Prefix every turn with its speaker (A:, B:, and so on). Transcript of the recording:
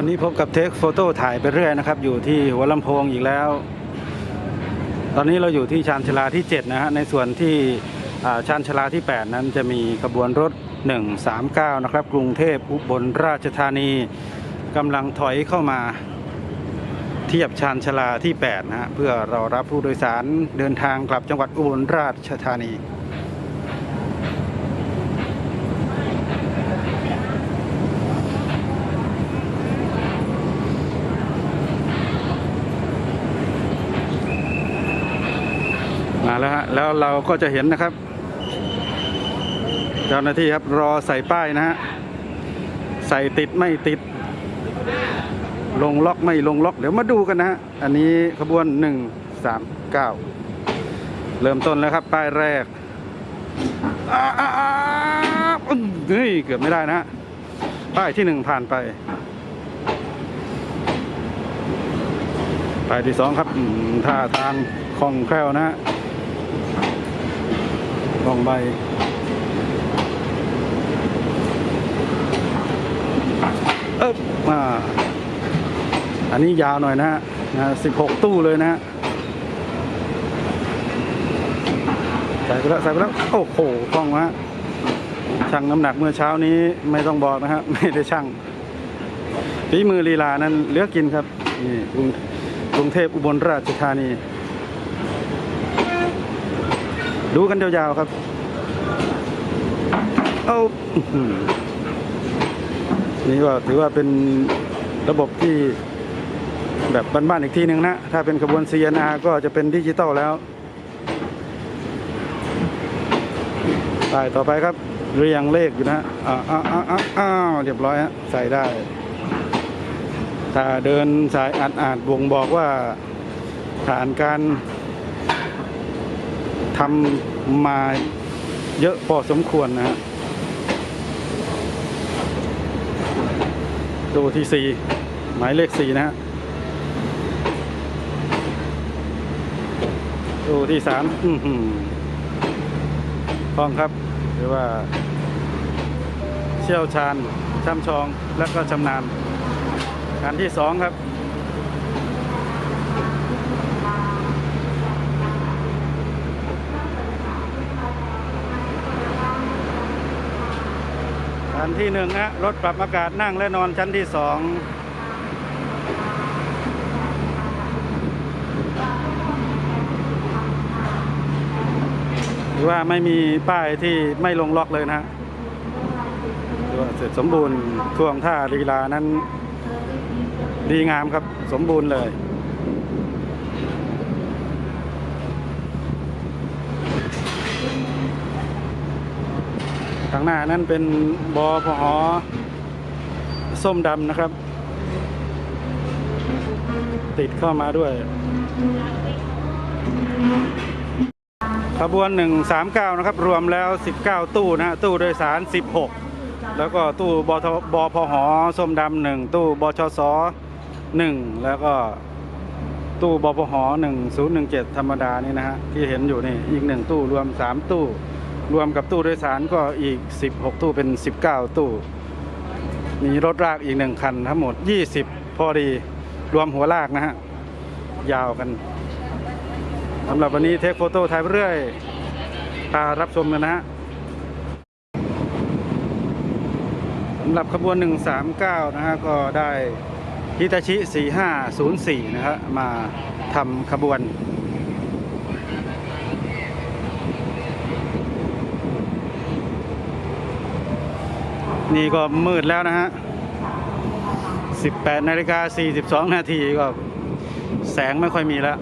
A: วันนี้พบกับเทคโฟโต้ถ่ายไปเรื่อยนะครับ อยู่ที่หัวลำโพงอีกแล้ว ตอนนี้เราอยู่ที่ชานชาลาที่ 7 นะฮะ ในส่วนที่ชานชาลาที่ 8 นั้นจะมีขบวนรถ 139 นะครับ กรุงเทพอุบลราชธานีกำลังถอยเข้ามาเทียบชานชาลาที่ 8 นะฮะ เพื่อรารับผู้โดยสารเดินทางกลับจังหวัดอุบลราชธานี แล้วฮะแล้วเราก็จะเห็นนะครับ เจ้าหน้าที่ครับรอใส่ป้ายนะฮะใส่ติดไม่ติด ลงล็อกไม่ลงล็อก เดี๋ยวมาดูกันนะฮะอันนี้ขบวน1 3 9เก้าเริ่มต้นแล้วครับ ป้ายแรกเฮ้ยเกือบไม่ได้นะป้ายที่หนึ่งผ่านไปป้ายที่สองครับท่าทางคล่องแคล่วนะ ฮะคล่องใบเอ๊บมาอันนี้ยาวหน่อยนะฮะนะสิบหกตู้เลยนะฮะใส่ไปแล้วใส่ไปแล้วโอ้โหคล่องฮะช่างน้ำหนักเมื่อเช้านี้ไม่ต้องบอกนะฮะไม่ได้ช่างฝีมือลีลานั้นเลือกินครับนี่กรุงกรุงเทพอุบลราชธานี ดูกันยาวๆครับ เอานี่ก็ถือว่าเป็นระบบที่แบบบ้านๆอีกทีหนึ่งนะ ถ้าเป็นขบวน CNR ก็จะเป็นดิจิตอลแล้วไปต่อไปครับ เรียงเลขอยู่นะ อ้าวอ้าวอ้าวอ้าวเรียบร้อยฮะใส่ได้ ถ้าเดินสายอาดอาดบ่งบอกว่าผ่านการ ทำมาเยอะพอสมควรนะฮะตู้ที่สี่หมายเลขสี่นะฮะตู้ที่สามอื้อหือคล่องครับหรือว่า เชี่ยวชาญช่ำชองและก็ชำนาญการที่สองครับารที่หนึ่งนะรถปรับอากาศนั่งและนอนชั้นที่สองหรือว่าไม่มีป้ายที่ไม่ลงล็อกเลยนะฮะหรือว่าเสร็จสมบูรณ์ท่วงท่าลีลานั้น ดีงามครับสมบูรณ์เลย ทางหน้านั้นเป็นบอพหอส้มดำนะครับ ติดเข้ามาด้วย ขบวน 139 นะครับ รวมแล้ว 19 ตู้นะตู้โดยสาร 16 แล้วก็ตู้บทบพหส้มดำหนึ่งตู้บชสหนึ่งแล้วก็ตู้บพห1017ธรรมดานี่นะฮะที่เห็นอยู่นี่อีกหนึ่งตู้รวม3ตู้ รวมกับตู้โดยสารก็อีก 16 ตู้เป็น 19 ตู้ มีรถลากอีกหนึ่งคันทั้งหมด 20 พอดีรวมหัวลากนะฮะ ยาวกันสำหรับวันนี้เทคโฟโต้ถ่ายเรื่อยพารับชมกันนะฮะสำหรับขบวน 139 นะฮะ ก็ได้ฮิตาชิ 4504 นะฮะมาทำขบวน นี่ก็มืดแล้วนะฮะ 18นาฬิกา42 นาทีก็แสงไม่ค่อยมีแล้ว